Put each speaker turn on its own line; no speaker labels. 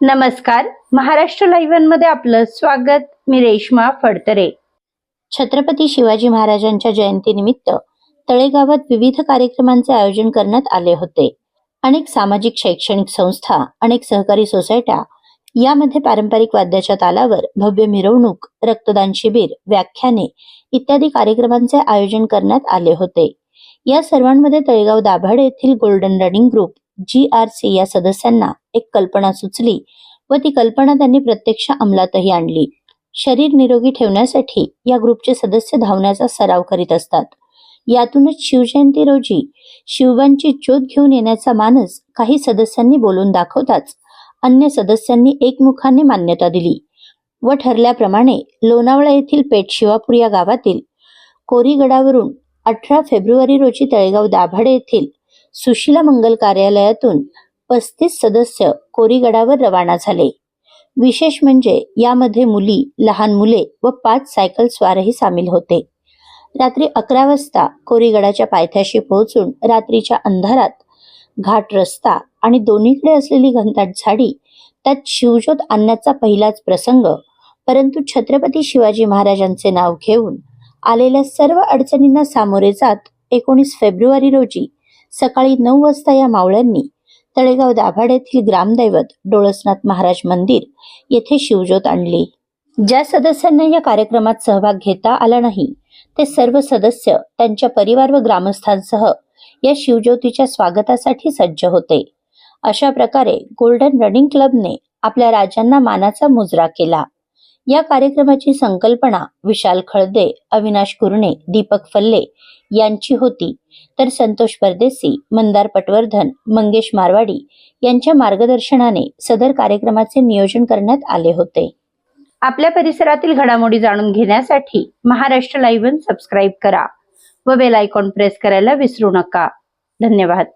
नमस्कार. महाराष्ट्र लाईव्हमध्ये आपलं स्वागत. मी रेश्मा फडतरे. छत्रपती शिवाजी महाराजांच्या जयंतीनिमित्त तळेगावात विविध कार्यक्रमांचे आयोजन करण्यात आले होते. अनेक सामाजिक शैक्षणिक संस्था अनेक सहकारी सोसायट्या यामध्ये पारंपरिक वाद्याच्या तालावर भव्य मिरवणूक रक्तदान शिबिर व्याख्याने इत्यादी कार्यक्रमांचे आयोजन करण्यात आले होते. या सर्वांमध्ये तळेगाव दाभाडे येथील golden running group G R C या सदस्यांना एक कल्पना सुचली व ती कल्पना त्यांनी प्रत्यक्ष अंमलातही आणली. शरीर निरोगी ठेवण्यासाठी या ग्रुपचे सदस्य धावण्याचा सराव करीत असतात. यातूनच शिवजयंती रोजी शिवबांची ज्योत घेऊन येण्याचा मानस काही सदस्यांनी बोलून दाखवताच अन्य सदस्यांनी एकमुखाने मान्यता दिली व ठरल्याप्रमाणे लोणावळा येथील पेठ शिवापूर या गावातील कोरीगडावरून अठरा फेब्रुवारी रोजी तळेगाव दाभाडे येथील सुशिला मंगल कार्यालयातून पस्तीस सदस्य कोरीगडावर रवाना झाले. विशेष म्हणजे यामध्ये मुली लहान मुले व पाच सायकल स्वारही सामील होते. रात्री अकरा वाजता कोरीगडाच्या पायथ्याशी पोहोचून रात्रीच्या अंधारात घाट रस्ता आणि दोन्हीकडे असलेली घनदाट झाडी त्यात शिवज्योत आणण्याचा पहिलाच प्रसंग परंतु छत्रपती शिवाजी महाराजांचे नाव घेऊन आलेल्या सर्व अडचणींना सामोरे जात एकोणीस फेब्रुवारी रोजी सकाळी नऊ वाजता या मावळ्यांनी तळेगाव दाभाड्यातील ग्रामदैवत डोळसनाथ महाराज मंदिर येथे शिवज्योत आणली. ज्या सदस्यांना या कार्यक्रमात सहभाग घेता आला नाही ते सर्व सदस्य त्यांच्या परिवार व ग्रामस्थांसह या शिवज्योतीच्या स्वागतासाठी सज्ज होते. अशा प्रकारे गोल्डन रनिंग क्लबने आपल्या राजांना मानाचा मुजरा केला. या कार्यक्रमाची संकल्पना विशाल खळदे अविनाश कुरणे दीपक फल्ले यांची होती. तर संतोष परदेसी मंदार पटवर्धन मंगेश मारवाडी यांच्या मार्गदर्शनाने सदर कार्यक्रमाचे नियोजन करण्यात आले होते. आपल्या परिसरातील घडामोडी जाणून घेण्यासाठी महाराष्ट्र लाईव्ह सबस्क्राईब करा व बेल आयकॉन प्रेस करायला विसरू नका. धन्यवाद.